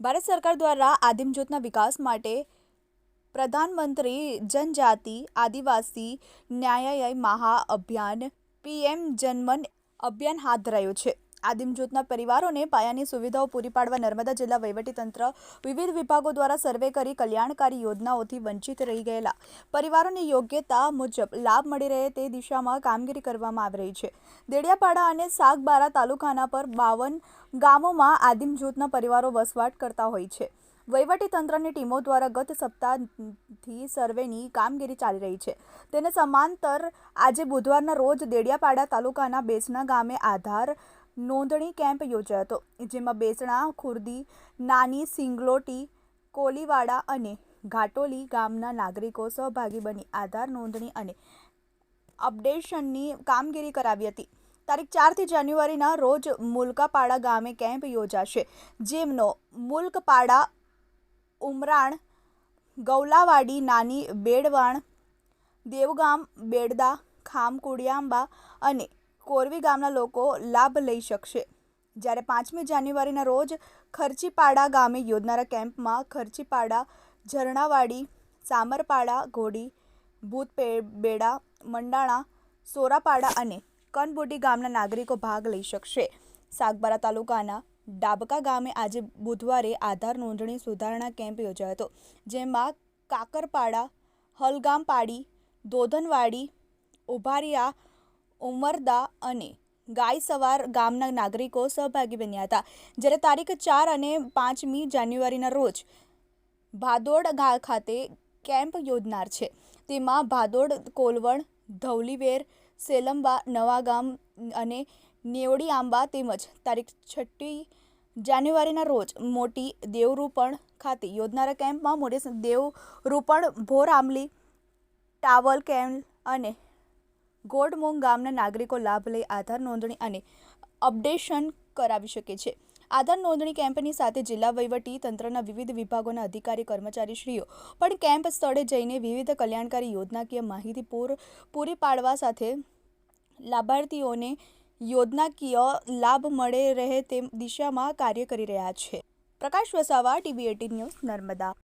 ભારત સરકાર દ્વારા આદિમ વિકાસ માટે પ્રધાનમંત્રી જનજાતિ આદિવાસી ન્યાય મહાઅભિયાન પીએમ જનમન અભિયાન હાથ ધરાયું છે. આદિમ જૂથના પરિવારોને પાયાની સુવિધાઓ પૂરી પાડવા નર્મદા જિલ્લા વહીવટીતંત્ર વિવિધ વિભાગો દ્વારા સર્વે કરી કલ્યાણકારી યોજનાઓથી વંચિત રહી ગયેલા. પરિવારોને યોગ્યતા મુજબ લાભ મળી રહે તે દિશામાં કામગીરી કરવામાં આવી રહી છે. દેડિયાપાડા અને સાગબારા તાલુકાના પર બાવન ગામોમાં આદિમ જૂથના પરિવારો વસવાટ કરતા હોય છે. વહીવટીતંત્રની ટીમો દ્વારા ગત સપ્તાહથી સર્વેની કામગીરી ચાલી રહી છે. તેને સમાંતર આજે બુધવારના રોજ દેડિયાપાડા તાલુકાના બેસના ગામે આધાર નોંધણી કેમ્પ યોજાયો હતો, જેમાં બેસણા, ખુરદી, નાની સિંગલોટી, કોલીવાડા અને ઘાટોલી ગામના નાગરિકો સહભાગી બની આધાર નોંધણી અને અપડેશનની કામગીરી કરાવી હતી. તારીખ ચારથી જાન્યુઆરીના રોજ મુલકાપાડા ગામે કેમ્પ યોજાશે, જેમનો મુલકપાડા, ઉમરાણ, ગૌલાવાડી, નાની બેડવાણ, દેવગામ, બેડદા ખામકુડિયાંબા અને કોરવી ગામના લોકો લાભ લઈ શકશે. જ્યારે પાંચમી જાન્યુઆરીના રોજ ખર્ચીપાડા ગામે યોજનારા કેમ્પમાં ખર્ચીપાડા, ઝરણાવાડી, સામરપાડા, ઘોડી ભૂતબેડા મંડાણા, સોરાપાડા અને કનબુટી ગામના નાગરિકો ભાગ લઈ શકશે. સાગબારા તાલુકાના ડાબકા ગામે આજે બુધવારે આધાર નોંધણી સુધારણા કેમ્પ યોજાયો હતો, જેમાં કાકરપાડા, હલગામપાડી, દોધનવાડી, ઉભારિયા ઉમરદા અને ગાયસવાર ગામના નાગરિકો સહભાગી બન્યા હતા. જ્યારે તારીખ ચાર અને પાંચમી જાન્યુઆરીના રોજ ભાદોડ ગા ખાતે કેમ્પ યોજનાર છે. તેમાં ભાદોડ, કોલવણ ધૌલીવેર સેલંબા, નવાગામ અને નેવડી આંબા તેમજ તારીખ છઠ્ઠી જાન્યુઆરીના રોજ મોટી દેવરૂપણ ખાતે યોજનારા કેમ્પમાં મોટી દેવરૂપણ, ભોર આંબલી, ટાવલ કેમ્પ અને ગોડમોંગ ગામના નાગરિકો લાભ લઈ આધાર નોંધણી અને અપડેશન કરાવી શકે છે. આધાર નોંધણી કેમ્પની સાથે જિલ્લા વહીવટી તંત્રના વિવિધ વિભાગોના અધિકારી, કર્મચારીશ્રીઓ પણ કેમ્પ સ્થળે જઈને વિવિધ કલ્યાણકારી યોજનાકીય માહિતી પૂર, પૂરી પાડવા સાથે લાભાર્થીઓને યોજનાકીય લાભ મળે રહે તે દિશામાં કાર્ય કરી રહ્યા છે. Prakash Vasava, TV eighteen news Narmada.